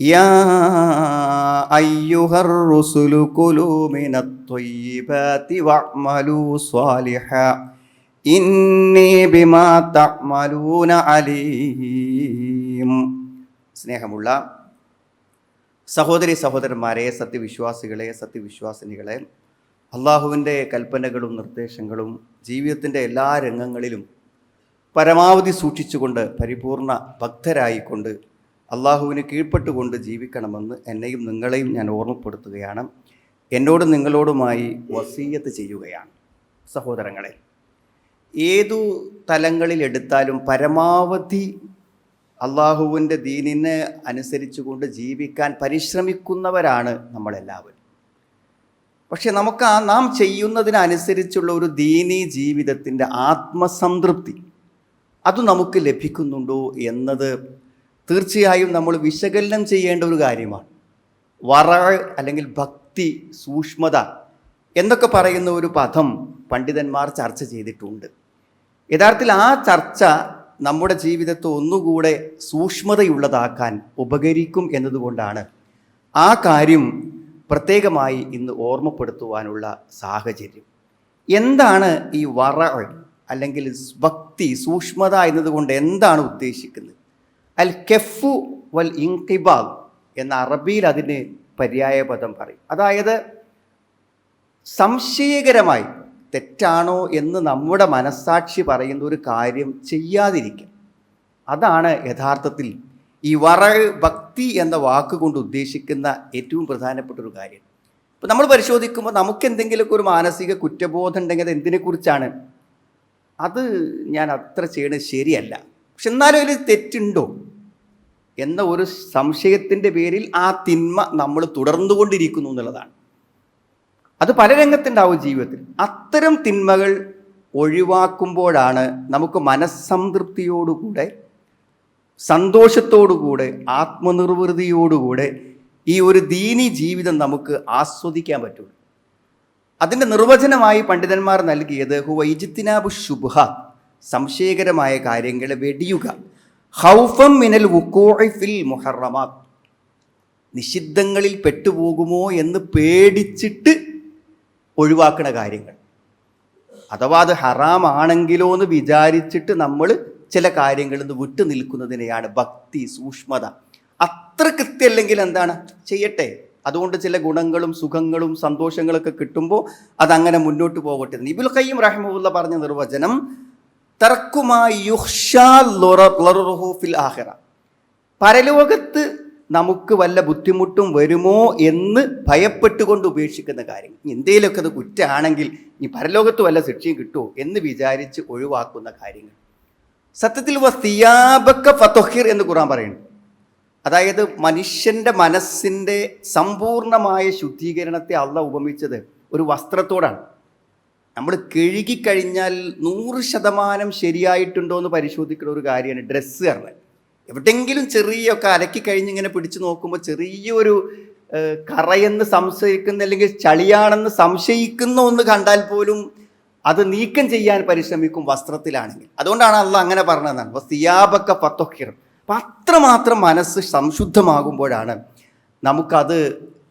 يا أيها الرسل كلوا من الطيبات واعملوا صالحا إني بما تعملون عليم സ്നേഹമുള്ള സഹോദരി സഹോദരന്മാരെ സത്യവിശ്വാസികളെ സത്യവിശ്വാസിനികളെ അള്ളാഹുവിൻ്റെ കൽപ്പനകളും നിർദ്ദേശങ്ങളും ജീവിതത്തിൻ്റെ എല്ലാ രംഗങ്ങളിലും പരമാവധി സൂക്ഷിച്ചുകൊണ്ട് പരിപൂർണ ഭക്തരായിക്കൊണ്ട് അള്ളാഹുവിന് കീഴ്പ്പെട്ടുകൊണ്ട് ജീവിക്കണമെന്ന് എന്നെയും നിങ്ങളെയും ഞാൻ ഓർമ്മപ്പെടുത്തുകയാണ്. എന്നോട് നിങ്ങളോടുമായി വസീയത്ത് ചെയ്യുകയാണ്. സഹോദരങ്ങളെ ഏതു തലങ്ങളിൽ എടുത്താലും പരമാവധി അള്ളാഹുവിന്റെ ദീനിനെ അനുസരിച്ചുകൊണ്ട് ജീവിക്കാൻ പരിശ്രമിക്കുന്നവരാണ് നമ്മളെല്ലാവരും. പക്ഷെ നമുക്ക് ആ നാം ചെയ്യുന്നതിനനുസരിച്ചുള്ള ഒരു ദീനി ജീവിതത്തിന്റെ ആത്മസംതൃപ്തി അത് നമുക്ക് ലഭിക്കുന്നുണ്ടോ എന്നത് തീർച്ചയായും നമ്മൾ വിശകലനം ചെയ്യേണ്ട ഒരു കാര്യമാണ്. വറ അല്ലെങ്കിൽ ഭക്തി സൂക്ഷ്മത എന്നൊക്കെ പറയുന്ന ഒരു പദം പണ്ഡിതന്മാർ ചർച്ച ചെയ്തിട്ടുണ്ട്. യഥാർത്ഥത്തിൽ ആ ചർച്ച നമ്മുടെ ജീവിതത്തെ ഒന്നുകൂടെ സൂക്ഷ്മതയുള്ളതാക്കാൻ ഉപകരിക്കും എന്നതുകൊണ്ടാണ് ആ കാര്യം പ്രത്യേകമായി ഇന്ന് ഓർമ്മപ്പെടുത്തുവാനുള്ള സാഹചര്യം. എന്താണ് ഈ വറ അല്ലെങ്കിൽ ഭക്തി സൂക്ഷ്മത എന്നതുകൊണ്ട് എന്താണ് ഉദ്ദേശിക്കുന്നത്? അൽ കെഫു വൽ ഇൻകിബാദ് എന്ന അറബിയിൽ അതിന് പര്യായ പദം പറയും. അതായത് സംശയകരമായി തെറ്റാണോ എന്ന് നമ്മുടെ മനസ്സാക്ഷി പറയുന്ന ഒരു കാര്യം ചെയ്യാതിരിക്കുക. അതാണ് യഥാർത്ഥത്തിൽ ഈ വറ ഭക്തി എന്ന വാക്കുകൊണ്ട് ഉദ്ദേശിക്കുന്ന ഏറ്റവും പ്രധാനപ്പെട്ട ഒരു കാര്യം. ഇപ്പം നമ്മൾ പരിശോധിക്കുമ്പോൾ നമുക്ക് എന്തെങ്കിലുമൊക്കെ ഒരു മാനസിക കുറ്റബോധം ഉണ്ടെങ്കിൽ അത് എന്തിനെക്കുറിച്ചാണ്? അത് ഞാൻ അത്ര ചെയ്യണത് ശരിയല്ല. പക്ഷെ എന്നാലും അതിൽ തെറ്റുണ്ടോ? എന്ന ഒരു സംശയത്തിന്റെ പേരിൽ ആ തിന്മ നമ്മൾ തുടർന്നുകൊണ്ടിരിക്കുന്നു എന്നുള്ളതാണ്. അത് പല രംഗത്തുണ്ടാവും ജീവിതത്തിൽ. അത്തരം തിന്മകൾ ഒഴിവാക്കുമ്പോഴാണ് നമുക്ക് മനസ്സംതൃപ്തിയോടുകൂടെ സന്തോഷത്തോടുകൂടെ ആത്മനിർവൃതിയോടുകൂടെ ഈ ഒരു ദീനി ജീവിതം നമുക്ക് ആസ്വദിക്കാൻ പറ്റുള്ളൂ. അതിന്റെ നിർവചനമായി പണ്ഡിതന്മാർ നൽകിയത് ഹുവൈജിത്തിനാബു ശുഭ സംശയകരമായ കാര്യങ്ങളെ വെടിയുക. ഹൗഫം മിനൽ ഫിൽ മുഹറമാത്ത്. നിഷിദ്ധങ്ങളിൽ പെട്ടുപോകുമോ എന്ന് പേടിച്ചിട്ട് ഒഴിവാക്കുന്ന കാര്യങ്ങൾ. അഥവാ അത് ഹറാമാണെങ്കിലോ എന്ന് വിചാരിച്ചിട്ട് നമ്മൾ ചില കാര്യങ്ങളിൽ നിന്ന് വിട്ടു നിൽക്കുന്നതിനെയാണ് ഭക്തി സൂക്ഷ്മത. അത്ര കൃത്യമല്ലെങ്കിൽ എന്താണ്? ചെയ്യട്ടെ. അതുകൊണ്ട് ചില ഗുണങ്ങളും സുഖങ്ങളും സന്തോഷങ്ങളൊക്കെ കിട്ടുമ്പോൾ അതങ്ങനെ മുന്നോട്ട് പോകട്ടെ. നിബുൽ ഖയ്യിം റഹ്മുല്ല പറഞ്ഞ നിർവചനം പരലോകത്ത് നമുക്ക് വല്ല ബുദ്ധിമുട്ടും വരുമോ എന്ന് ഭയപ്പെട്ടുകൊണ്ട് ഉപേക്ഷിക്കുന്ന കാര്യം. എന്തേലൊക്കെ അത് കുറ്റമാണെങ്കിൽ ഈ പരലോകത്ത് വല്ല ശിക്ഷയും കിട്ടുമോ എന്ന് വിചാരിച്ച് ഒഴിവാക്കുന്ന കാര്യങ്ങൾ. സത്യത്തിൽ വസ്തിയാബക്ക ഫതൊഹിർ എന്ന് ഖുറാൻ പറയുന്നു. അതായത് മനുഷ്യന്റെ മനസ്സിന്റെ സമ്പൂർണമായ ശുദ്ധീകരണത്തെ അള്ള ഉപമിച്ചത് ഒരു വസ്ത്രത്തോടാണ്. നമ്മൾ കഴുകിക്കഴിഞ്ഞാൽ നൂറ് ശതമാനം ശരിയായിട്ടുണ്ടോ എന്ന് പരിശോധിക്കുന്ന ഒരു കാര്യമാണ് ഡ്രസ്സ് പറഞ്ഞത് എവിടെയെങ്കിലും ചെറിയൊക്കെ അലക്കി കഴിഞ്ഞ് ഇങ്ങനെ പിടിച്ചു നോക്കുമ്പോൾ ചെറിയൊരു കറയെന്ന് സംശയിക്കുന്ന അല്ലെങ്കിൽ ചളിയാണെന്ന് സംശയിക്കുന്ന ഒന്ന് കണ്ടാൽ പോലും അത് നീക്കം ചെയ്യാൻ പരിശ്രമിക്കും വസ്ത്രത്തിലാണെങ്കിൽ. അതുകൊണ്ടാണ് അല്ല അങ്ങനെ പറഞ്ഞതെന്നാണ്. അപ്പോൾ സിയാബക്ക പത്തൊക്കിർ അപ്പം അത്രമാത്രം മനസ്സ് സംശുദ്ധമാകുമ്പോഴാണ് നമുക്കത്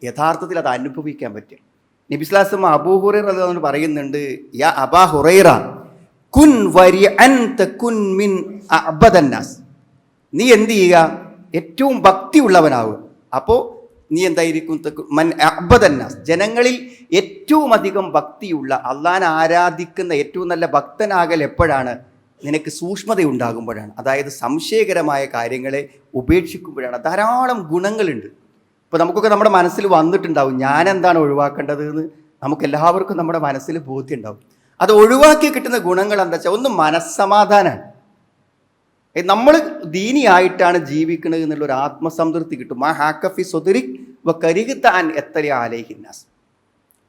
യഥാർത്ഥത്തിൽ അത് അനുഭവിക്കാൻ പറ്റും നബിസ്ലാസം അബൂഹുറൈർ അതുകൊണ്ട് പറയുന്നുണ്ട് യാ അബാ ഹുറൈറ കുൻ വരി അൻ കുൻ മിൻ അബദന്നാസ് നീ എന്ത് ചെയ്യുക? ഏറ്റവും ഭക്തിയുള്ളവനാവുക. അപ്പോൾ നീ എന്തായിരിക്കും? മൻ അബദന്നാസ് ജനങ്ങളിൽ ഏറ്റവും അധികം ഭക്തിയുള്ള അള്ളാൻ ആരാധിക്കുന്ന ഏറ്റവും നല്ല ഭക്തനാകൽ എപ്പോഴാണ്? നിനക്ക് സൂക്ഷ്മത ഉണ്ടാകുമ്പോഴാണ് അതായത് സംശയകരമായ കാര്യങ്ങളെ ഉപേക്ഷിക്കുമ്പോഴാണ്. ധാരാളം ഗുണങ്ങളുണ്ട്. ഇപ്പോൾ നമുക്കൊക്കെ നമ്മുടെ മനസ്സിൽ വന്നിട്ടുണ്ടാവും ഞാൻ എന്താണ് ഒഴിവാക്കേണ്ടത് എന്ന് നമുക്ക് എല്ലാവർക്കും നമ്മുടെ മനസ്സിൽ ബോധ്യം ഉണ്ടാവും അത് ഒഴിവാക്കി കിട്ടുന്ന ഗുണങ്ങൾ എന്താ വെച്ചാൽ ഒന്ന് മനസ്സമാധാനമാണ് നമ്മൾ ദീനിയായിട്ടാണ് ജീവിക്കുന്നത് എന്നുള്ള ഒരു ആത്മസംതൃപ്തി കിട്ടും. ആ ഹാക്കഫി സ്വതുരിക് വ കരികുത്താൻ എത്ര ആലേഹിന്നാസ്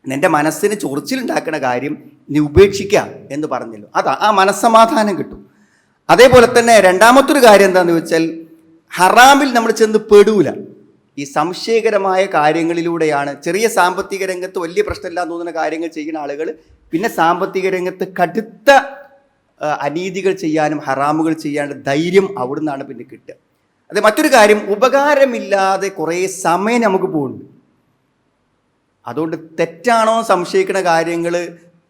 നിന്റെ മനസ്സിന് ചൊറിച്ചിലുണ്ടാക്കുന്ന കാര്യം നീ ഉപേക്ഷിക്കുക എന്ന് പറഞ്ഞല്ലോ. അതാ ആ മനസ്സമാധാനം കിട്ടും. അതേപോലെ തന്നെ രണ്ടാമത്തൊരു കാര്യം എന്താണെന്ന് വെച്ചാൽ ഹറാമിൽ നമ്മൾ ചെന്ന് പെടൂല. ഈ സംശയകരമായ കാര്യങ്ങളിലൂടെയാണ്. ചെറിയ സാമ്പത്തിക രംഗത്ത് വലിയ പ്രശ്നമില്ലാന്ന് തോന്നുന്ന കാര്യങ്ങൾ ചെയ്യുന്ന ആളുകൾ പിന്നെ സാമ്പത്തിക രംഗത്ത് കടുത്ത അനീതികൾ ചെയ്യാനും ഹറാമുകൾ ചെയ്യാനുള്ള ധൈര്യം അവിടെ നിന്നാണ് പിന്നെ കിട്ടുക. അത് മറ്റൊരു കാര്യം ഉപകാരമില്ലാതെ കുറേ സമയം നമുക്ക് പോകുന്നുണ്ട്. അതുകൊണ്ട് തെറ്റാണോ സംശയിക്കുന്ന കാര്യങ്ങൾ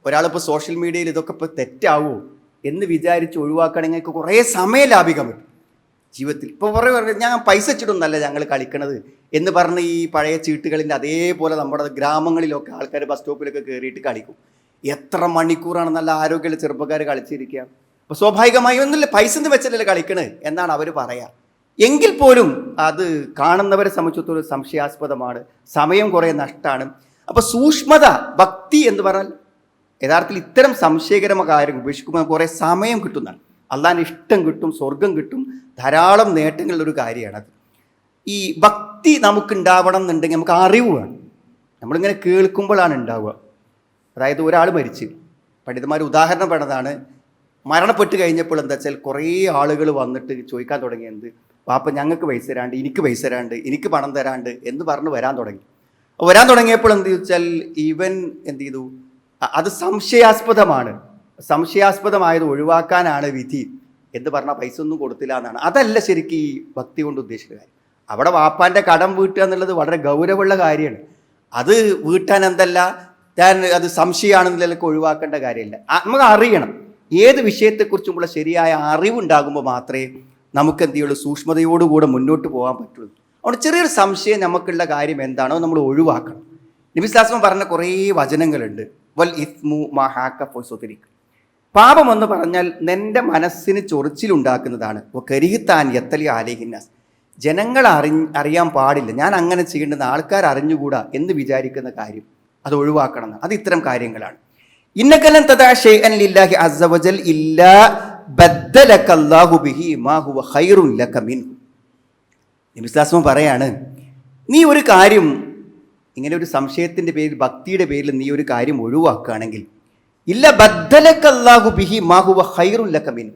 ഒരാളിപ്പോൾ സോഷ്യൽ മീഡിയയിൽ ഇതൊക്കെ ഇപ്പോൾ തെറ്റാവോ എന്ന് വിചാരിച്ച് ഒഴിവാക്കണമെങ്കിൽ കുറേ സമയം ലാഭിക്കാൻ പറ്റും. ജീവിതത്തിൽ. ഇപ്പോൾ കുറേ പറഞ്ഞു ഞാൻ പൈസ ഇച്ചിട്ടൊന്നല്ല ഞങ്ങൾ കളിക്കണത്. എന്ന് പറഞ്ഞ് ഈ പഴയ ചീട്ടുകളിന്റെ അതേപോലെ നമ്മുടെ ഗ്രാമങ്ങളിലൊക്കെ ആൾക്കാർ ബസ് സ്റ്റോപ്പിലൊക്കെ കയറിയിട്ട് കളിക്കും. എത്ര മണിക്കൂറാണ് നല്ല ആരോഗ്യമുള്ള ചെറുപ്പക്കാർ കളിച്ചിരിക്കുക. അപ്പോൾ സ്വാഭാവികമായി ഒന്നുമില്ല പൈസ എന്ന് വെച്ചല്ലേ കളിക്കണത് എന്നാണ് അവർ പറയുക എങ്കിൽ പോലും അത് കാണുന്നവരെ സംബന്ധിച്ചിടത്തോളം സംശയാസ്പദമാണ്. സമയം കുറേ നഷ്ടമാണ് അപ്പോൾ സൂക്ഷ്മത ഭക്തി എന്ന് പറഞ്ഞാൽ യഥാർത്ഥത്തിൽ ഇത്തരം സംശയകരമായ കാര്യം ഉപേക്ഷിക്കുമ്പോൾ കുറേ സമയം കിട്ടുന്നതാണ്. അള്ളാന്റെ ഇഷ്ടം കിട്ടും സ്വർഗം കിട്ടും ധാരാളം നേട്ടങ്ങളുള്ളൊരു കാര്യമാണത്. ഈ ഭക്തി നമുക്ക് ഉണ്ടാവണം എന്നുണ്ടെങ്കിൽ നമുക്ക് അറിവ് വേണം. നമ്മളിങ്ങനെ കേൾക്കുമ്പോഴാണ് ഉണ്ടാവുക. അതായത് ഒരാൾ മരിച്ച്. പണ്ഡിതന്മാർ ഉദാഹരണം പറഞ്ഞതാണ് മരണപ്പെട്ട് കഴിഞ്ഞപ്പോൾ എന്താ വെച്ചാൽ കുറേ ആളുകൾ വന്നിട്ട് ചോദിക്കാൻ തുടങ്ങിയത് പാപ്പ ഞങ്ങൾക്ക് പൈസ തരാണ്ട് എനിക്ക് പൈസ തരാണ്ട് എനിക്ക് പണം തരാണ്ട് എന്ന് പറഞ്ഞ് വരാൻ തുടങ്ങി. വരാൻ തുടങ്ങിയപ്പോൾ എന്ത് ചോദിച്ചാൽ ഇവൻ എന്ത് ചെയ്തു? അത് സംശയാസ്പദമാണ്. സംശയാസ്പദമായത് ഒഴിവാക്കാനാണ് വിധി. എന്ന് പറഞ്ഞാൽ പൈസ ഒന്നും കൊടുത്തില്ല എന്നാണ്. അതല്ല ശരിക്കും ഈ ഭക്തി കൊണ്ട് ഉദ്ദേശിക്കുന്ന കാര്യം. അവിടെ വാപ്പാന്റെ കടം വീട്ടുക എന്നുള്ളത് വളരെ ഗൗരവമുള്ള കാര്യമാണ്. അത് വീട്ടാൻ എന്തല്ല താൻ അത് സംശയമാണെന്നുള്ളതൊക്കെ ഒഴിവാക്കേണ്ട കാര്യമില്ല. നമുക്ക് അറിയണം. ഏത് വിഷയത്തെക്കുറിച്ചുമുള്ള ശരിയായ അറിവുണ്ടാകുമ്പോൾ മാത്രമേ നമുക്ക് എന്ത് ചെയ്യുള്ളൂ സൂക്ഷ്മതയോടുകൂടെ മുന്നോട്ട് പോകാൻ പറ്റുള്ളൂ. അതുകൊണ്ട് ചെറിയൊരു സംശയം നമുക്കുള്ള കാര്യം എന്താണോ നമ്മൾ ഒഴിവാക്കണം. നിബിസ്ലാസ്മ പറഞ്ഞ കുറേ വചനങ്ങളുണ്ട്. വൽ ഇസ്മു മഹാക്ക പൊസൊതിരിക്ക് പാപം എന്ന് പറഞ്ഞാൽ നിന്റെ മനസ്സിന് ചൊറിച്ചിലുണ്ടാക്കുന്നതാണ് കരിഹിത്താൻ എത്തലി ആലേഹിന്നാസ് ജനങ്ങൾ അറി അറിയാൻ പാടില്ല. ഞാൻ അങ്ങനെ ചെയ്യേണ്ടുന്ന ആൾക്കാർ അറിഞ്ഞുകൂടാ എന്ന് വിചാരിക്കുന്ന കാര്യം. അത് ഒഴിവാക്കണം. അത് ഇത്തരം കാര്യങ്ങളാണ്. ഇന്നകലൻ തഥാ ഷെയ്അൻ ലില്ലാഹി അസ്സവജൽ ഇല്ലാ ബദ്ദലക അല്ലാഹു ബിഹി മാ ഹുവ ഖൈറു ലക മിൻഹു. നിമിസ്ലാസ്മ പറയാണ് നീ ഒരു കാര്യം ഇങ്ങനെ ഒരു സംശയത്തിന്റെ പേരിൽ ഭക്തിയുടെ പേരിൽ നീ ഒരു കാര്യം ഒഴിവാക്കുകയാണെങ്കിൽ ഇല്ല ബദ്ദലക്കല്ലാഹു ബിഹി മാഹുവ ഹൈറുല്ലക്കമിൻ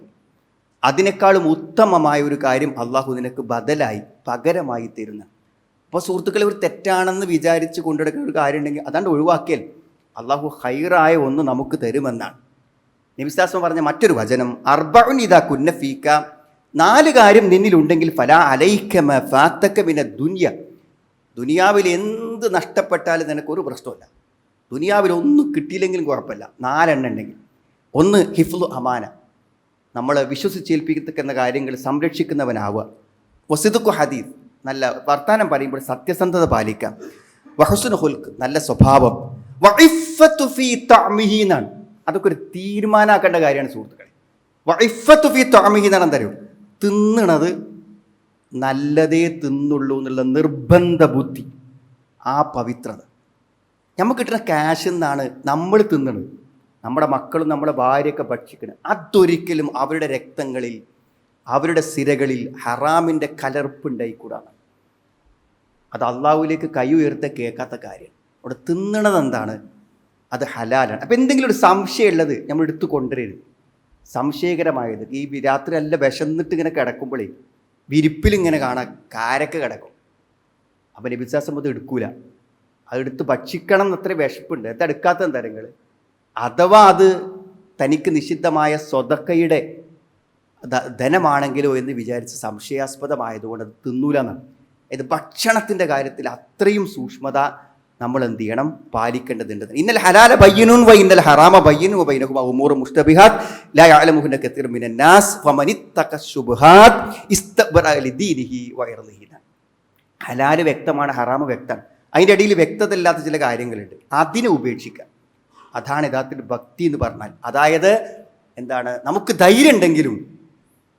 അതിനേക്കാളും ഉത്തമമായ ഒരു കാര്യം അള്ളാഹു നിനക്ക് ബദലായി പകരമായി തരുന്ന. അപ്പോൾ സുഹൃത്തുക്കളെ ഒരു തെറ്റാണെന്ന് വിചാരിച്ച് കൊണ്ടെടുക്കുന്ന ഒരു കാര്യം ഉണ്ടെങ്കിൽ അതാണ്ട് ഒഴിവാക്കിയാൽ അള്ളാഹു ഹൈറായ ഒന്ന് നമുക്ക് തരുമെന്നാണ്. നബിസ്ലാസ്മ പറഞ്ഞ മറ്റൊരു വചനം അർബഉൻ ഇതാ കുന്നഫീക്ക നാല് കാര്യം നിന്നിലുണ്ടെങ്കിൽ ഫലാ അലൈക്കമ ഫാത്തക്കമിന ദുനിയ. ദുനിയാവിൽ എന്ത് നഷ്ടപ്പെട്ടാലും നിനക്കൊരു പ്രശ്നമില്ല ദുനിയാവിൽ ഒന്നും കിട്ടിയില്ലെങ്കിലും കുഴപ്പമില്ല. നാലെണ്ണം ഉണ്ടെങ്കിൽ. ഒന്ന് ഹിഫ്ലു അമാന. നമ്മൾ വിശ്വസിച്ചേൽപ്പിക്കുന്ന കാര്യങ്ങൾ സംരക്ഷിക്കുന്നവനാവുക. വസിദുക്കു ഹദീദ് നല്ല വർത്താനം പറയുമ്പോൾ സത്യസന്ധത പാലിക്കാം വഹസുൻ ഹുൽക്ക്. നല്ല സ്വഭാവം. എന്നാണ്. അതൊക്കെ ഒരു തീരുമാനമാക്കേണ്ട കാര്യമാണ് സുഹൃത്തുക്കളെ. വഇഫ്ഫത്തു ഫീ തഅമിഹി എന്നാണ് എന്താ തിന്നണത് നല്ലതേ തിന്നുള്ളൂ എന്നുള്ള നിർബന്ധ ബുദ്ധി ആ പവിത്രത. നമുക്ക് കിട്ടുന്ന ക്യാഷ് എന്നാണ് നമ്മൾ തിന്നണത് നമ്മുടെ മക്കളും നമ്മുടെ ഭാര്യയൊക്കെ ഭക്ഷിക്കണം. അതൊരിക്കലും അവരുടെ രക്തങ്ങളിൽ അവരുടെ സിരകളിൽ ഹറാമിന്റെ കലർപ്പുണ്ടായിക്കൂടാണ് അത് അള്ളാഹുവിലേക്ക് കൈ ഉയർത്ത കേൾക്കാത്ത കാര്യം. അവിടെ തിന്നണത് എന്താണ്? അത് ഹലാലാണ്. അപ്പോൾ എന്തെങ്കിലും ഒരു സംശയമുള്ളത് നമ്മൾ എടുത്തു കൊണ്ടുവരരുത്. സംശയകരമായത് ഈ രാത്രി നല്ല വിശന്നിട്ട് ഇങ്ങനെ കിടക്കുമ്പോഴേ വിരിപ്പിലിങ്ങനെ കാണാം കാരക്ക കിടക്കും. അപ്പം നബിസാസം അത് എടുക്കൂല. അതെടുത്ത് ഭക്ഷിക്കണം എന്നത്ര വിശപ്പുണ്ട് അത് എടുക്കാത്ത തരങ്ങൾ അഥവാ അത് തനിക്ക് നിഷിദ്ധമായ സ്വതക്കയുടെ ധനമാണെങ്കിലോ എന്ന് വിചാരിച്ച് സംശയാസ്പദമായതുകൊണ്ട് അത് തിന്നൂല ഇത് ഭക്ഷണത്തിന്റെ കാര്യത്തിൽ അത്രയും സൂക്ഷ്മത നമ്മൾ എന്ത് ചെയ്യണം? പാലിക്കേണ്ടതുണ്ട്. ഇന്നലെ ഹലാല ബയ്യനൂൻ വൈ ഇന്നലെ ഹറാമ ബയ്യനു ബൈനഹു ഉമൂർ മുസ്തബിഹാത്ത് ലാ യഅലമുഹുന്ന കത്തീർ മിനൻ നാസ് വ്യക്തമാണ് ഹറാമ വ്യക്തമാണ്. അതിന്റെ ഇടയിൽ വ്യക്തത ഇല്ലാത്ത ചില കാര്യങ്ങളുണ്ട്. അതിനെ ഉപേക്ഷിക്കുക. അതാണ് യഥാർത്ഥത്തിൽ ഭക്തി എന്ന് പറഞ്ഞാൽ. അതായത് എന്താണ്? നമുക്ക് ധൈര്യം ഉണ്ടെങ്കിലും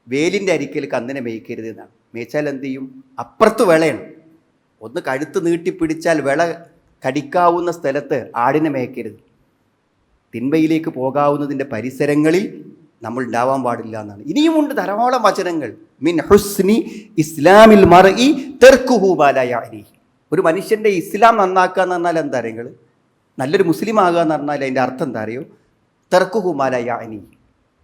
വേലിന്റെ അരിക്കൽ കന്നിനെ മേയ്ക്കരുത് എന്നാണ്. മേച്ചാൽ എന്ത് ചെയ്യും? അപ്പുറത്ത് വിളയാണ്. ഒന്ന് കഴുത്ത് നീട്ടിപ്പിടിച്ചാൽ വിള കടിക്കാവുന്ന സ്ഥലത്ത് ആടിനെ മേയ്ക്കരുത്. തിന്മയിലേക്ക് പോകാവുന്നതിന്റെ പരിസരങ്ങളിൽ നമ്മൾ ഉണ്ടാവാൻ പാടില്ല എന്നാണ്. ഇനിയുമുണ്ട് ധാരാളം വചനങ്ങൾ. മിൻ ഹുസ്നി ഇസ്ലാമിൽ മറി തെർക്കുഹു ബാലയാനി ഒരു മനുഷ്യന്റെ ഇസ്ലാം നന്നാക്കുക എന്ന് പറഞ്ഞാൽ എന്താ നിങ്ങൾ? നല്ലൊരു മുസ്ലിം ആകുക എന്ന് പറഞ്ഞാൽ അതിന്റെ അർത്ഥം എന്താ അറിയോ? തെർക്കുകുമാല യാനി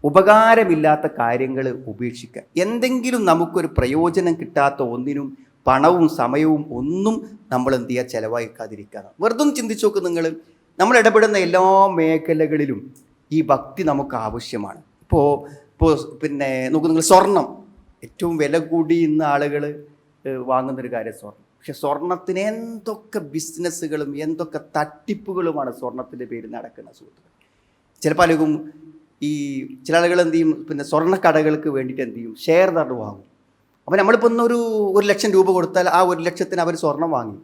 ഉപകാരമില്ലാത്ത കാര്യങ്ങൾ ഉപേക്ഷിക്കുക. എന്തെങ്കിലും നമുക്കൊരു പ്രയോജനം കിട്ടാത്ത ഒന്നിനും പണവും സമയവും ഒന്നും നമ്മൾ എന്ത് ചെയ്യുക? ചിലവാക്കാതിരിക്കുക വെറുതെ ചിന്തിച്ചു നോക്ക് നിങ്ങൾ. നമ്മൾ ഇടപെടുന്ന എല്ലാ മേഖലകളിലും ഈ ഭക്തി നമുക്ക് ആവശ്യമാണ്. ഇപ്പോൾ ഇപ്പോൾ പിന്നെ നോക്കൂ നിങ്ങൾ സ്വർണം ഏറ്റവും വില കൂടി ഇന്ന് ആളുകൾ വാങ്ങുന്നൊരു കാര്യം സ്വർണം പക്ഷെ സ്വർണത്തിന് എന്തൊക്കെ ബിസിനസ്സുകളും എന്തൊക്കെ തട്ടിപ്പുകളുമാണ് സ്വർണത്തിന്റെ പേരിൽ നടക്കുന്ന സുഹൃത്തുക്കൾ? ചിലപ്പോൾ ആളുകളും ഈ ചില ആളുകൾ എന്ത് ചെയ്യും? പിന്നെ സ്വർണക്കടകൾക്ക് വേണ്ടിയിട്ട് എന്ത് ചെയ്യും? ഷെയർ തണ്ട് വാങ്ങും. അപ്പോൾ നമ്മളിപ്പോൾ ഒന്നൊരു ഒരു ലക്ഷം രൂപ കൊടുത്താൽ ആ ഒരു ലക്ഷത്തിന് അവർ സ്വർണം വാങ്ങി.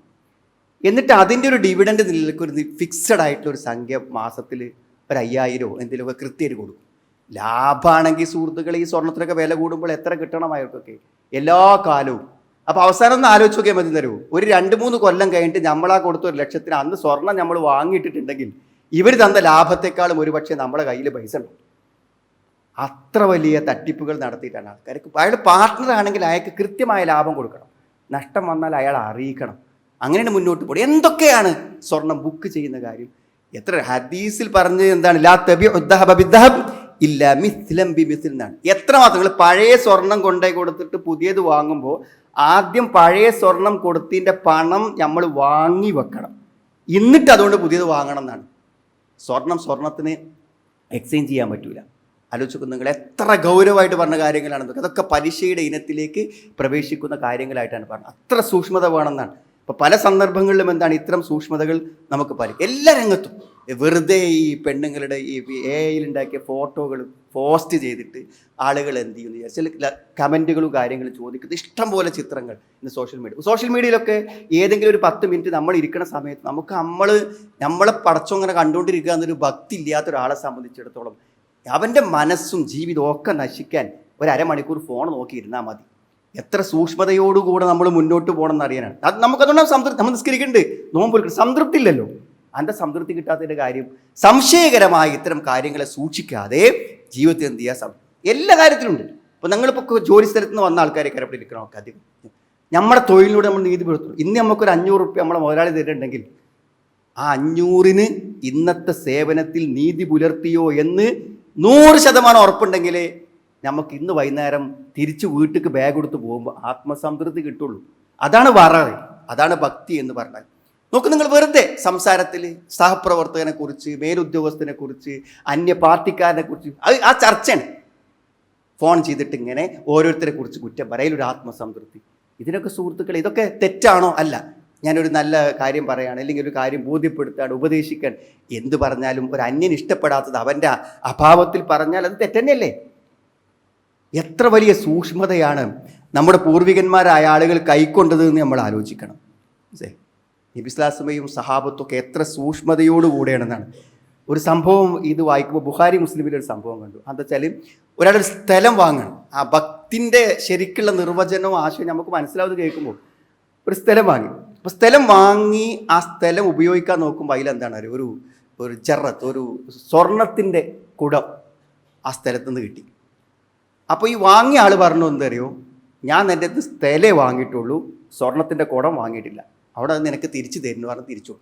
എന്നിട്ട് അതിന്റെ ഒരു ഡിവിഡന്റ് നിലനിൽക്ക്. ഒരു ഫിക്സഡ് ആയിട്ടുള്ള ഒരു സംഖ്യ മാസത്തിൽ ഒരു അയ്യായിരമോ എന്തെങ്കിലുമൊക്കെ കൃത്യമായിട്ട് കൊടുക്കും. ലാഭമാണെങ്കിൽ സുഹൃത്തുക്കൾ ഈ സ്വർണത്തിനൊക്കെ വില കൂടുമ്പോൾ എത്ര കിട്ടണം അവർക്കൊക്കെ? എല്ലാ കാലവും. അപ്പോൾ അവസാനം ഒന്ന് ആലോചിച്ച് നോക്കിയാൽ മതി തരൂ ഒരു രണ്ട് മൂന്ന് കൊല്ലം കഴിഞ്ഞിട്ട് നമ്മളാ കൊടുത്ത ഒരു ലക്ഷത്തിന് അന്ന് സ്വർണം നമ്മൾ വാങ്ങിയിട്ടിട്ടുണ്ടെങ്കിൽ ഇവർ തന്ന ലാഭത്തെക്കാളും ഒരുപക്ഷെ നമ്മുടെ കയ്യിൽ പൈസ അത്ര വലിയ തട്ടിപ്പുകൾ നടത്തിയിട്ടാണ് ആൾക്കാർക്ക്. അയാൾ പാർട്ട്ണർ ആണെങ്കിൽ അയാൾക്ക് കൃത്യമായ ലാഭം കൊടുക്കണം. നഷ്ടം വന്നാൽ അയാൾ അറിയിക്കണം. അങ്ങനെയാണ് മുന്നോട്ട് പോയി എന്തൊക്കെയാണ് സ്വർണം ബുക്ക് ചെയ്യുന്ന കാര്യം? എത്ര ഹദീസിൽ പറഞ്ഞത് എന്താണ്? ലാ തബി ഉദ്ദഹബ ഇല്ല മിഥിലം ബി മിഥിൽ എന്നാണ് എത്ര മാത്രം നിങ്ങൾ പഴയ സ്വർണം കൊണ്ടേ കൊടുത്തിട്ട് പുതിയത് വാങ്ങുമ്പോൾ ആദ്യം പഴയ സ്വർണം കൊടുത്തതിന്റെ പണം നമ്മൾ വാങ്ങി വെക്കണം. എന്നിട്ട് അതുകൊണ്ട് പുതിയത് വാങ്ങണം എന്നാണ്. സ്വർണം സ്വർണത്തിന് എക്സ്ചേഞ്ച് ചെയ്യാൻ പറ്റൂല. ആലോചിക്കുന്ന നിങ്ങൾ എത്ര ഗൗരവമായിട്ട് പറഞ്ഞ കാര്യങ്ങളാണ് അതൊക്കെ പലിശയുടെ ഇനത്തിലേക്ക് പ്രവേശിക്കുന്ന കാര്യങ്ങളായിട്ടാണ് പറഞ്ഞത്. അത്ര സൂക്ഷ്മത വേണമെന്നാണ് ഇപ്പോൾ പല സന്ദർഭങ്ങളിലും എന്താണ് ഇത്തരം സൂക്ഷ്മതകൾ നമുക്ക് പാലിക്കും. എല്ലാ രംഗത്തും. വെറുതെ ഈ പെണ്ണുങ്ങളുടെ ഈ എ ഉണ്ടാക്കിയ ഫോട്ടോകൾ പോസ്റ്റ് ചെയ്തിട്ട് ആളുകൾ എന്ത് ചെയ്യുന്നു ചില കമന്റുകളും കാര്യങ്ങളും ചോദിക്കുന്നത് ഇഷ്ടംപോലെ ചിത്രങ്ങൾ ഇന്ന് സോഷ്യൽ മീഡിയ സോഷ്യൽ മീഡിയയിലൊക്കെ ഏതെങ്കിലും ഒരു പത്ത് മിനിറ്റ് നമ്മൾ ഇരിക്കുന്ന സമയത്ത് നമുക്ക് നമ്മൾ നമ്മളെ പടച്ചോങ്ങനെ കണ്ടുകൊണ്ടിരിക്കുക എന്നൊരു ഭക്തി ഇല്ലാത്ത ഒരാളെ സംബന്ധിച്ചിടത്തോളം അവന്റെ മനസ്സും ജീവിതവും ഒക്കെ നശിക്കാൻ ഒരു ഫോൺ നോക്കി ഇരുന്നാൽ മതി. എത്ര സൂക്ഷ്മതയോടുകൂടെ നമ്മൾ മുന്നോട്ട് പോകണമെന്ന് അറിയാനാണ്. അത് നമുക്കതുകൊണ്ട് സംതൃപ്തി നമ്മൾ നിസ്കരിക്കുന്നുണ്ട്. നോമ്പ് സംതൃപ്തി ഇല്ലല്ലോ അതിന്റെ സംതൃപ്തി കിട്ടാത്തതിന്റെ കാര്യം സംശയകരമായ ഇത്തരം കാര്യങ്ങളെ സൂക്ഷിക്കാതെ ജീവിതത്തിൽ എന്ത് ചെയ്യുക എല്ലാ കാര്യത്തിലുണ്ട്. ഇപ്പോൾ നിങ്ങളിപ്പോൾ ജോലി സ്ഥലത്ത് നിന്ന് വന്ന ആൾക്കാരെ കരപ്പിൽ ഇരിക്കണം? ഒക്കെ അധികം. നമ്മുടെ തൊഴിലിലൂടെ നമ്മൾ നീതി പുലർത്തും. ഇന്ന് നമുക്കൊരു അഞ്ഞൂറ് റുപ്യ നമ്മളെ മുതലാളി തരുന്നുണ്ടെങ്കിൽ ആ അഞ്ഞൂറിന് ഇന്നത്തെ സേവനത്തിൽ നീതി പുലർത്തിയോ എന്ന് നൂറ് ശതമാനം ഉറപ്പുണ്ടെങ്കിൽ നമുക്ക് ഇന്ന് വൈകുന്നേരം തിരിച്ച് വീട്ടിലേക്ക് ബാഗ് കൊടുത്ത് പോകുമ്പോൾ ആത്മസംതൃപ്തി കിട്ടുള്ളൂ. അതാണ് വറ അതാണ് ഭക്തി എന്ന് പറഞ്ഞാൽ. നോക്ക് നിങ്ങൾ വെറുതെ സംസാരത്തിൽ സഹപ്രവർത്തകനെ കുറിച്ച് മേലുദ്യോഗസ്ഥനെ കുറിച്ച് അന്യ പാർട്ടിക്കാരനെ കുറിച്ച് അത് ആ ചർച്ചയാണ്. ഫോൺ ചെയ്തിട്ട് ഇങ്ങനെ ഓരോരുത്തരെ കുറിച്ച് കുറ്റം പറയൽ ഒരു ആത്മസംതൃപ്തി. ഇതിനൊക്കെ സുഹൃത്തുക്കളെ ഇതൊക്കെ തെറ്റാണോ? അല്ല. ഞാനൊരു നല്ല കാര്യം പറയുകയാണ് അല്ലെങ്കിൽ ഒരു കാര്യം ബോധ്യപ്പെടുത്താണ് ഉപദേശിക്കാൻ എന്ത് പറഞ്ഞാലും ഒരു അന്യൻ ഇഷ്ടപ്പെടാത്തത് അവന്റെ അഭാവത്തിൽ പറഞ്ഞാൽ അത് തെറ്റന്നെയല്ലേ? എത്ര വലിയ സൂക്ഷ്മതയാണ് നമ്മുടെ പൂർവികന്മാരായ ആളുകൾ കൈക്കൊണ്ടത് എന്ന് നമ്മൾ ആലോചിക്കണം? നബിസ്ലാസ്മയും സഹാബത്തും ഒക്കെ എത്ര സൂക്ഷ്മതയോടുകൂടെയാണെന്നാണ്. ഒരു സംഭവം ഇത് വായിക്കുമ്പോൾ ബുഹാരി മുസ്ലിമിൽ ഒരു സംഭവം കണ്ടു. എന്താ വെച്ചാൽ ഒരാളൊരു സ്ഥലം വാങ്ങണം. ആ ഭക്തിന്റെ ശരിക്കുള്ള നിർവചനവും ആശയം നമുക്ക് മനസ്സിലാവുന്നത് കേൾക്കുമ്പോൾ ഒരു സ്ഥലം വാങ്ങി. അപ്പോൾ സ്ഥലം വാങ്ങി ആ സ്ഥലം ഉപയോഗിക്കാൻ നോക്കുമ്പോൾ അതിലെന്താണ്? ഒരു ഒരു ചെറത്ത് ഒരു സ്വർണത്തിന്റെ കുടം ആ സ്ഥലത്തു നിന്ന് കിട്ടി. അപ്പോൾ ഈ വാങ്ങിയ ആൾ പറഞ്ഞു എന്തറിയോ? ഞാൻ എന്റെ അടുത്ത് സ്ഥലേ വാങ്ങിയിട്ടുള്ളൂ സ്വർണത്തിന്റെ കുടം വാങ്ങിയിട്ടില്ല. അവിടെ നിനക്ക് തിരിച്ചു തരുന്നു പറഞ്ഞ് തിരിച്ചു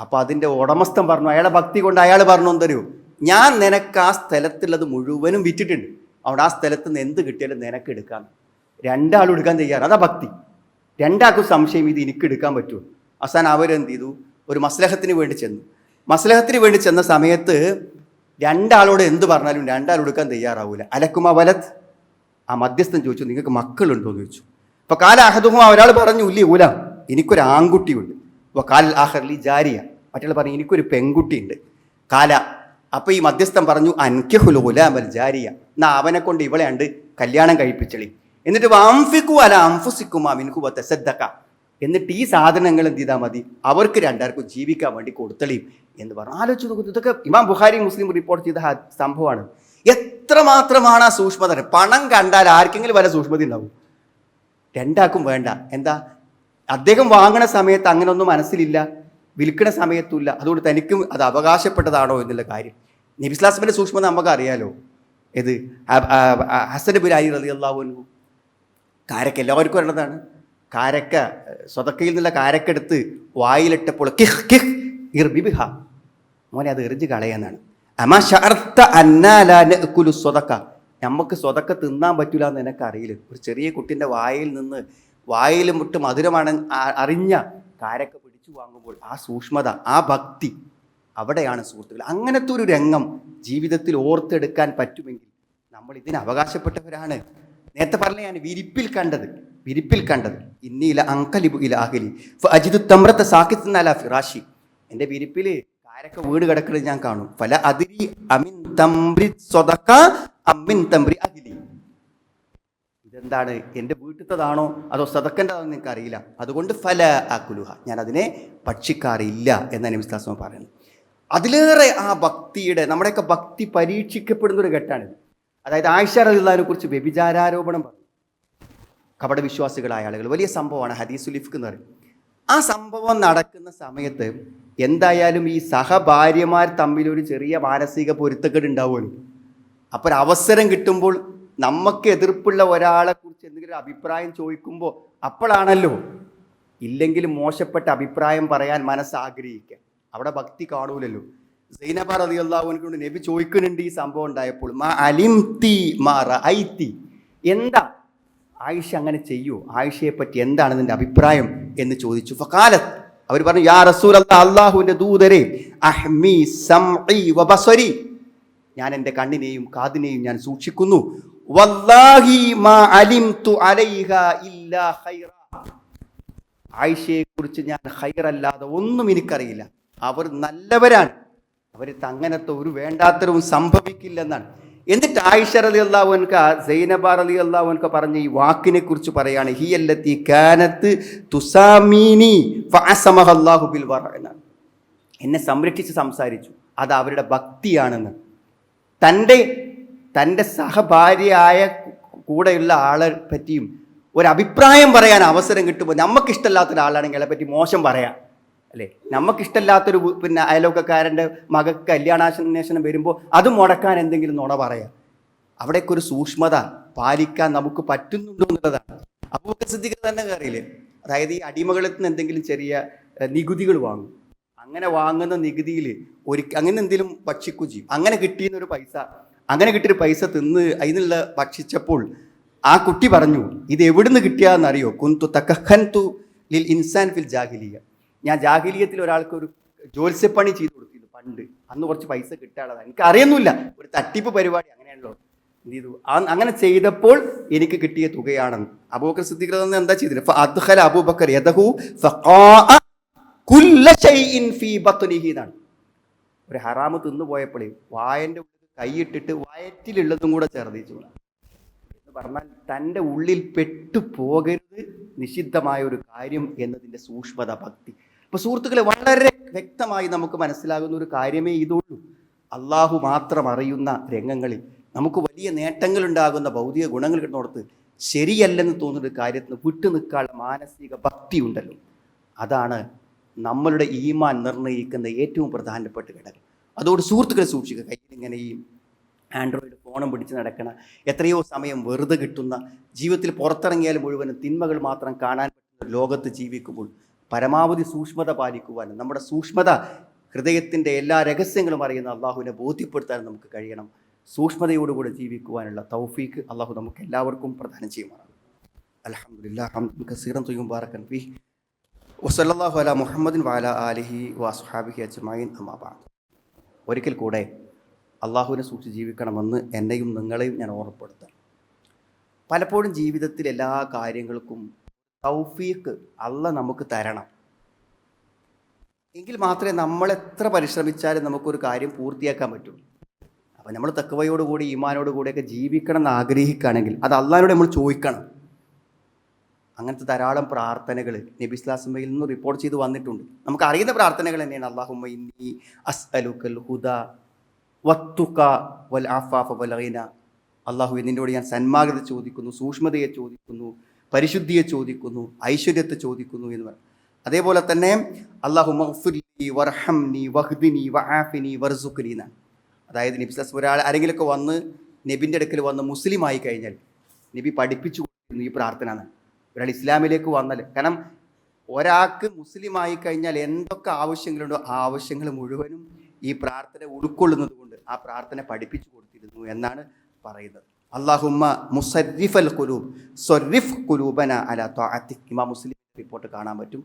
അപ്പോൾ അതിന്റെ ഉടമസ്ഥൻ പറഞ്ഞു അയാളെ ഭക്തി കൊണ്ട് അയാൾ പറഞ്ഞു തരൂ. ഞാൻ നിനക്ക് ആ സ്ഥലത്തുള്ളത് മുഴുവനും വിറ്റിട്ടുണ്ട്. അവിടെ ആ സ്ഥലത്ത് നിന്ന് എന്ത് കിട്ടിയാലും നിനക്ക് എടുക്കാം രണ്ടാളും എടുക്കാൻ തയ്യാറ് അതാ ഭക്തി. രണ്ടാൾക്കും സംശയം ഇത് എനിക്ക് എടുക്കാൻ പറ്റുമോ? അവസാനം അവരെന്ത് ചെയ്തു? ഒരു മസ്ലഹത്തിന് വേണ്ടി ചെന്നു. മസ്ലഹത്തിന് വേണ്ടി ചെന്ന സമയത്ത് രണ്ടാളോട് എന്ത് പറഞ്ഞാലും രണ്ടാളും എടുക്കാൻ തയ്യാറാവൂല. അലക്കുമ വലത്. ആ മധ്യസ്ഥൻ ചോദിച്ചു നിങ്ങൾക്ക് മക്കളുണ്ടോ? എന്ന് ചോദിച്ചു. അപ്പോൾ കാല അഹദുഹും ഒരാൾ പറഞ്ഞു ഇല്ലേ ഊല എനിക്കൊരു ആൺകുട്ടിയുണ്ട്. അപ്പോൾ കാൽ ആഹർലി ജാരിയ. മറ്റുള്ള പറഞ്ഞു എനിക്കൊരു പെൺകുട്ടിയുണ്ട്. കാല. അപ്പോൾ ഈ മധ്യസ്ഥം പറഞ്ഞു അൻകഹുൽ ഗുലാമൽ ജാരിയ. എന്നാ അവനെ കൊണ്ട് ഇവളെ ഉണ്ട് കല്യാണം കഴിപ്പിച്ചളി. എന്നിട്ട് വാംഫിക്കു അല അംഫുസിക്കുമാ മിൻകു തെസദ്ദക്ക എന്നിട്ട് ഈ സാധനങ്ങൾ എന്ത് ചെയ്താൽ മതി? അവർക്ക് രണ്ടാർക്കും ജീവിക്കാൻ വേണ്ടി കൊടുത്തളിയും എന്ന് പറഞ്ഞു. ആലോചിച്ച് നോക്കുന്നു ഇതൊക്കെ ഇമാം ബുഹാരി മുസ്ലിം റിപ്പോർട്ട് ചെയ്ത സംഭവമാണ് എത്രമാത്രമാണ് ആ സൂക്ഷ്മത പണം കണ്ടാൽ ആർക്കെങ്കിലും വല്ല സൂക്ഷ്മത ഉണ്ടാവും രണ്ടാക്കും വേണ്ട. എന്താ? അദ്ദേഹം വാങ്ങണ സമയത്ത് അങ്ങനെ ഒന്നും മനസ്സിലില്ല വിൽക്കണ സമയത്തുമില്ല. അതുകൊണ്ട് തനിക്കും അത് അവകാശപ്പെട്ടതാണോ എന്നുള്ള കാര്യം. നബിസ്ലാസ്മിന്റെ സൂക്ഷ്മത നമുക്ക് അറിയാലോ ഇത് ഹസൻ ബിൻ അലി റലി അള്ളാഹുനു കാരക്ക എല്ലാവർക്കും അറിയുന്നതാണ് കാരക്ക സ്വതക്കയിൽ നിന്നുള്ള കാരക്കെടുത്ത് വായിലിട്ടപ്പോൾ കിഹ് കിഹ് ഇർബിബിഹ മോനെ അത് എറിഞ്ഞ് കളയാന്നാണ് അമ ഷർത്ത അന്നാലുലു സ്വതക്ക. നമുക്ക് സ്വതക്ക തിന്നാൻ പറ്റൂല എന്ന് എനിക്കറിയില്ല. ഒരു ചെറിയ കുട്ടിന്റെ വായിൽ നിന്ന് വായിൽ മുട്ട് മധുരമാണ് അറിഞ്ഞ കാരക്ക പിടിച്ചു വാങ്ങുമ്പോൾ ആ സൂക്ഷ്മത ആ ഭക്തി അവിടെയാണ് സുഹൃത്തുക്കൾ. അങ്ങനത്തെ ഒരു രംഗം ജീവിതത്തിൽ ഓർത്തെടുക്കാൻ പറ്റുമെങ്കിൽ നമ്മൾ ഇതിന് അവകാശപ്പെട്ടവരാണ്. നേരത്തെ പറഞ്ഞ ഞാൻ വിരിപ്പിൽ കണ്ടത് വിരിപ്പിൽ കണ്ടത്. ഇന്നില അങ്കലിബു ഇല അഹലി അജിദു തമ്രത്തെ സാക്കിത്തുന്നല ഫിറാഷി എന്റെ വിരിപ്പിൽ കാരൊക്കെ വീട് കിടക്കുന്നത് ഞാൻ കാണും. പല അതിരി അമിൻ തമ്പ്രി സ്വതക്ക അമ്മിൻ തമ്പ്രി അഹിലി. ഇതെന്താണ് എന്റെ വീട്ടിലത്തതാണോ? അതോ സതക്കന്റെതാണോ നിങ്ങൾക്ക് അറിയില്ല അതുകൊണ്ട് ഫല അക്കുലുഹ ഞാൻ അതിനെ ഭക്ഷിക്കാറില്ല എന്നാണ് വിശ്വാസം പറയുന്നത്. അതിലേറെ ആ ഭക്തിയുടെ നമ്മുടെയൊക്കെ ഭക്തി പരീക്ഷിക്കപ്പെടുന്ന ഒരു ഘട്ടമാണിത് അതായത് ആയിഷ കുറിച്ച് വ്യഭിചാരാരോപണം പറഞ്ഞു. കപടവിശ്വാസികളായ ആളുകൾ. വലിയ സംഭവമാണ് ഹദീസ് ഹദീസുലിഫ്ക്ക് എന്ന് പറയും ആ സംഭവം നടക്കുന്ന സമയത്ത് എന്തായാലും ഈ സഹഭാര്യമാർ തമ്മിൽ ഒരു ചെറിയ മാനസിക പൊരുത്തക്കേട് ഉണ്ടാവുമല്ലോ. അപ്പോൾ അവസരം കിട്ടുമ്പോൾ നമുക്ക് എതിർപ്പുള്ള ഒരാളെ കുറിച്ച് എന്തെങ്കിലും അഭിപ്രായം ചോദിക്കുമ്പോൾ അപ്പോഴാണല്ലോ ഇല്ലെങ്കിൽ മോശപ്പെട്ട അഭിപ്രായം പറയാൻ മനസ്സാഗ്രഹിക്കുക. അവിടെ ഭക്തി കാണൂലല്ലോ. സൈനബ റതി കൊണ്ട് നബി ചോദിക്കുന്നുണ്ട് ഈ സംഭവം ഉണ്ടായപ്പോൾ മാ അലിം തീ മാ റഅയ്തി. എന്താ? ആയിഷ അങ്ങനെ ചെയ്യൂ? ആയിഷയെ പറ്റി എന്താണ് നിന്റെ അഭിപ്രായം എന്ന് ചോദിച്ചു. ഫകാലത്ത് അവർ പറഞ്ഞു യാ റസൂൽ അള്ളാഹുവിന്റെ ദൂതരെ അഹ്മി സംഇ വബസരി ഞാൻ എന്റെ കണ്ണിനെയും കാതിനെയും ഞാൻ സൂക്ഷിക്കുന്നു. ആയിഷയെ കുറിച്ച് ഞാൻ ഹൈറല്ലാതെ ഒന്നും എനിക്കറിയില്ല. അവർ നല്ലവരാണ്. അവർക്ക് അങ്ങനത്തെ ഒരു വേണ്ടാത്തരവും സംഭവിക്കില്ലെന്നാണ്. എന്നിട്ട് ആയിഷ റലി അള്ളാഹുൻക സൈനബ റലി അള്ളാഹുൻക പറഞ്ഞ ഈ വാക്കിനെ കുറിച്ച് പറയാണ്. ഹിയല്ലത്തി കാനത്ത് തുസാമീനി ഫഅസമഹല്ലാഹു ബിൽ എന്നാണ്. എന്നെ സംരക്ഷിച്ച് സംസാരിച്ചു. അത് അവരുടെ ഭക്തിയാണെന്ന്. തന്റെ തന്റെ സഹഭാര്യയായ കൂടെയുള്ള ആളെ പറ്റിയും ഒരു അഭിപ്രായം പറയാൻ അവസരം കിട്ടുമ്പോൾ നമുക്കിഷ്ടമില്ലാത്ത ഒരാളാണെങ്കിൽ അയാളെ പറ്റി മോശം പറയാം. അല്ലേ? നമുക്കിഷ്ടമില്ലാത്തൊരു പിന്നെ അയലോക്കക്കാരന്റെ മക കല്യാണാന്വേഷണം വരുമ്പോൾ അത് മുടക്കാൻ എന്തെങ്കിലും നുണ പറയാം. അവിടേക്ക് ഒരു സൂക്ഷ്മത പാലിക്കാൻ നമുക്ക് പറ്റുന്നുണ്ടോ എന്നുള്ളതാണ്. അബൂബക്കർ തന്നെ കയറിയില്ലേ? അതായത് ഈ അടിമകളിൽ നിന്ന് എന്തെങ്കിലും ചെറിയ നികുതികൾ വാങ്ങും. അങ്ങനെ വാങ്ങുന്ന നികുതിയിൽ ഒരു അങ്ങനെ എന്തെങ്കിലും ഭക്ഷിക്കുകയും ചെയ്യും. അങ്ങനെ കിട്ടിയെന്നൊരു പൈസ അങ്ങനെ കിട്ടിയൊരു പൈസ തിന്ന് അതിനുള്ള ഭക്ഷിച്ചപ്പോൾ ആ കുട്ടി പറഞ്ഞു ഇത് എവിടുന്ന് കിട്ടിയാന്നറിയോ? കുന്തു തക്കഹൻ ലിൽ ഇൻസാൻ ഫിൽ ജാഹിലിയ. ഞാൻ ജാഹിലിയത്തിൽ ഒരാൾക്ക് ഒരു ജോത്സ്യപ്പണി ചെയ്തു കൊടുത്തിരുന്നു പണ്ട്. അന്ന് കുറച്ച് പൈസ കിട്ടാനുള്ളതാണ്. എനിക്ക് അറിയുന്നില്ല ഒരു തട്ടിപ്പ് പരിപാടി അങ്ങനെയാണല്ലോ. എന്ത് ചെയ്തു? അങ്ങനെ ചെയ്തപ്പോൾ എനിക്ക് കിട്ടിയ തുകയാണെന്ന്. അബൂബക്കർ സിദ്ദീഖ് എന്താ ഫഅദ്ഖല അബൂബക്കർ യദഹു ഫീ എന്നാണ്. ഒരു ഹറാമ് തിന്നുപോയപ്പോഴേ വായന്റെ കൈയിട്ടിട്ട് വയറ്റിലുള്ളതും കൂടെ ഛർദ്ദിച്ചു. എന്ന് പറഞ്ഞാൽ തന്റെ ഉള്ളിൽ പെട്ടുപോകരുത് നിഷിദ്ധമായ ഒരു കാര്യം എന്നതിന്റെ സൂക്ഷ്മത ഭക്തി. ഇപ്പൊ സുഹൃത്തുക്കളെ വളരെ വ്യക്തമായി നമുക്ക് മനസ്സിലാകുന്ന ഒരു കാര്യമേ ഇതുള്ളൂ. അള്ളാഹു മാത്രം അറിയുന്ന രംഗങ്ങളിൽ നമുക്ക് വലിയ നേട്ടങ്ങൾ ഉണ്ടാകുന്ന ഭൗതിക ഗുണങ്ങൾ കിട്ടുന്നിടത്ത് ശരിയല്ലെന്ന് തോന്നുന്ന കാര്യത്തിന് വിട്ടു നിൽക്കാനുള്ള മാനസിക ഭക്തി ഉണ്ടല്ലോ. അതാണ് നമ്മളുടെ ഈമാൻ നിർണയിക്കുന്ന ഏറ്റവും പ്രധാനപ്പെട്ട ഘടകം. അതോട് സുഹൃത്തുക്കളെ സൂക്ഷിക്കുക. കയ്യിൽ ഇങ്ങനെ ഈ ആൻഡ്രോയിഡ് ഫോണും പിടിച്ച് നടക്കണ എത്രയോ സമയം വെറുതെ കിട്ടുന്ന ജീവിതത്തിൽ പുറത്തിറങ്ങിയാൽ മുഴുവനും തിന്മകൾ മാത്രം കാണാൻ പറ്റുന്ന ലോകത്ത് ജീവിക്കുമ്പോൾ പരമാവധി സൂക്ഷ്മത പാലിക്കുവാനും നമ്മുടെ സൂക്ഷ്മത ഹൃദയത്തിന്റെ എല്ലാ രഹസ്യങ്ങളും അറിയുന്ന അള്ളാഹുവിനെ ബോധ്യപ്പെടുത്താൻ നമുക്ക് കഴിയണം. സൂക്ഷ്മതയോടുകൂടെ ജീവിക്കുവാനുള്ള തൗഫീക്ക് അള്ളാഹു നമുക്ക് എല്ലാവർക്കും പ്രദാനം ചെയ്യുമാറാണ്. അലഹമുല്ലാ ഹംദുൻ കസീറൻ തൊയ്യും അല മുഹമ്മദിൻ വാല ആലിഹി വാസുഹാബിഹി അജ്മായിൻ അമാബാ ഒരിക്കൽ കൂടെ അള്ളാഹുവിനെ സൂക്ഷിച്ച് ജീവിക്കണമെന്ന് എന്നെയും നിങ്ങളെയും ഞാൻ ഓർമ്മപ്പെടുത്താം പലപ്പോഴും ജീവിതത്തിൽ എല്ലാ കാര്യങ്ങൾക്കും തൗഫീക്ക് അല്ല നമുക്ക് തരണം. എങ്കിൽ മാത്രമേ നമ്മൾ എത്ര പരിശ്രമിച്ചാലും നമുക്കൊരു കാര്യം പൂർത്തിയാക്കാൻ പറ്റുള്ളൂ അപ്പം നമ്മൾ തക്കവയോടുകൂടി ഈമാനോടുകൂടിയൊക്കെ ജീവിക്കണം എന്ന് ആഗ്രഹിക്കുകയാണെങ്കിൽ അത് അള്ളാഹിനോട് നമ്മൾ ചോദിക്കണം. അങ്ങനത്തെ ധാരാളം പ്രാർത്ഥനകൾ നബി ഇസ്ലാസ്മയിൽ നിന്ന് റിപ്പോർട്ട് ചെയ്ത് വന്നിട്ടുണ്ട്. നമുക്ക് അറിയുന്ന പ്രാർത്ഥനകൾ തന്നെയാണ്. അള്ളാഹുമ്മ ഇന്നി അസ് അലുക്കൽ ഹുദ വത്തുക വൽ ആഫാഫ വലൈന അള്ളാഹു നിന്നോട് ഞാൻ സന്മാർഗത ചോദിക്കുന്നു സൂക്ഷ്മതയെ ചോദിക്കുന്നു പരിശുദ്ധിയെ ചോദിക്കുന്നു ഐശ്വര്യത്തെ ചോദിക്കുന്നു എന്ന് പറയും അതേപോലെ തന്നെ അള്ളാഹു അതായത് നബി സ്ലാസ് ഒരാൾ ആരെങ്കിലുമൊക്കെ വന്ന് നബിന്റെ അടുക്കൽ വന്ന് മുസ്ലിം ആയി കഴിഞ്ഞാൽ നബി പഠിപ്പിച്ചു കൊടുക്കുന്നു ഈ പ്രാർത്ഥന എന്നാണ്. ഒരാൾ ഇസ്ലാമിലേക്ക് വന്നാൽ കാരണം ഒരാൾക്ക് മുസ്ലിം ആയി കഴിഞ്ഞാൽ എന്തൊക്കെ ആവശ്യങ്ങളുണ്ടോ ആ ആവശ്യങ്ങൾ മുഴുവനും ഈ പ്രാർത്ഥന ഉൾക്കൊള്ളുന്നത് കൊണ്ട് ആ പ്രാർത്ഥന പഠിപ്പിച്ചു കൊടുത്തിരുന്നു എന്നാണ് പറയുന്നത്. അള്ളാഹുമ്മ മുസരിഫ് അൽ കുലൂബ് സൊരിഫ് കുലൂബന അല ത്വാഅത്തിക്. മുസ്ലിം റിപ്പോർട്ട് കാണാൻ പറ്റും.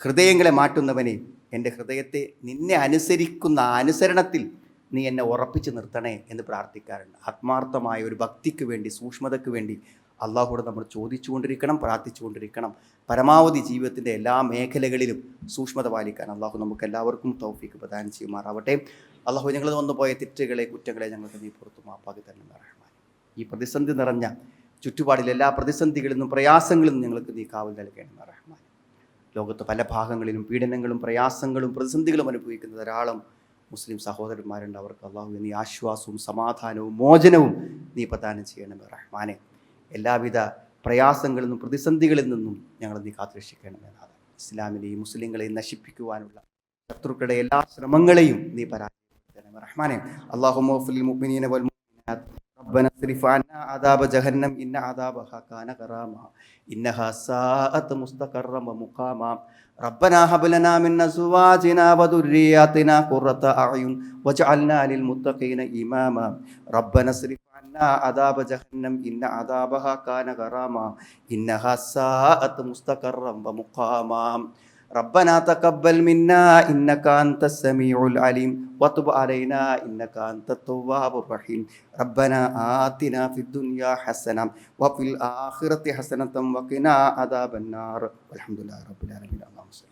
ഹൃദയങ്ങളെ മാറ്റുന്നവനെ എന്റെ ഹൃദയത്തെ നിന്നെ അനുസരിക്കുന്ന അനുസരണത്തിൽ നീ എന്നെ ഉറപ്പിച്ച് നിർത്തണേ എന്ന് പ്രാർത്ഥിക്കാറുണ്ട്. ആത്മാർത്ഥമായ ഒരു ഭക്തിക്ക് വേണ്ടി സൂക്ഷ്മതയ്ക്ക് വേണ്ടി അള്ളാഹുടെ നമ്മൾ ചോദിച്ചുകൊണ്ടിരിക്കണം പ്രാർത്ഥിച്ചുകൊണ്ടിരിക്കണം. പരമാവധി ജീവിതത്തിന്റെ എല്ലാ മേഖലകളിലും സൂക്ഷ്മത പാലിക്കാൻ അള്ളാഹു നമുക്ക് എല്ലാവർക്കും തൗഫീക്ക് പ്രദാനം ചെയ്യുമാറാവട്ടെ. അള്ളാഹു ഞങ്ങൾ വന്നുപോയ തെറ്റുകളെ കുറ്റങ്ങളെ ഞങ്ങൾക്ക് നീ പുറത്തു മാപ്പാക്കി തന്നെ റഹ്മാൻ. ഈ പ്രതിസന്ധി നിറഞ്ഞ ചുറ്റുപാടിലെ എല്ലാ പ്രതിസന്ധികളിൽ നിന്നും പ്രയാസങ്ങളിൽ നിന്നും ഞങ്ങൾക്ക് നീ കാവൽ നൽകണം റഹ്മാൻ. ലോകത്ത് പല ഭാഗങ്ങളിലും പീഡനങ്ങളും പ്രയാസങ്ങളും പ്രതിസന്ധികളും അനുഭവിക്കുന്ന ധാരാളം മുസ്ലിം സഹോദരന്മാരുണ്ട്. അവർക്ക് അള്ളാഹു നീ ആശ്വാസവും സമാധാനവും മോചനവും നീ പ്രദാനം ചെയ്യണമെന്ന് റഹ്മാനെ. എല്ലാവിധ പ്രയാസങ്ങളിൽ നിന്നും പ്രതിസന്ധികളിൽ നിന്നും ഞങ്ങൾ നീ കാത്തുരക്ഷിക്കണമേ നാഥ ഇസ്ലാമിനെയും മുസ്ലിങ്ങളെയും നശിപ്പിക്കുവാനുള്ള ശത്രുക്കളുടെ എല്ലാ ശ്രമങ്ങളെയും നീ പരാജയപ്പെടുത്തണമേ റഹ്മാനെ അള്ളാഹു മോഫുൽ മുഅ്മിനീന വൽ മുഅ്മിനാത്ത് ربنا اصرف عنا عذاب جهنم إن عذابها كان غراما إنها ساءت مستقرا ومقاما ربنا هب لنا من أزواجنا وذرياتنا قرة أعين واجعلنا للمتقين إماما ربنا اصرف عنا عذاب جهنم إن عذابها كان غراما إنها ساءت مستقرا ومقاما ربنا تقبل منا إنك أنت السميع العليم وتب علينا إنك أنت التواب الرحيم ربنا آتنا في الدنيا حسنة وفي الآخرة حسنة وقنا عذاب النار والحمد لله رب العالمين اللهم صل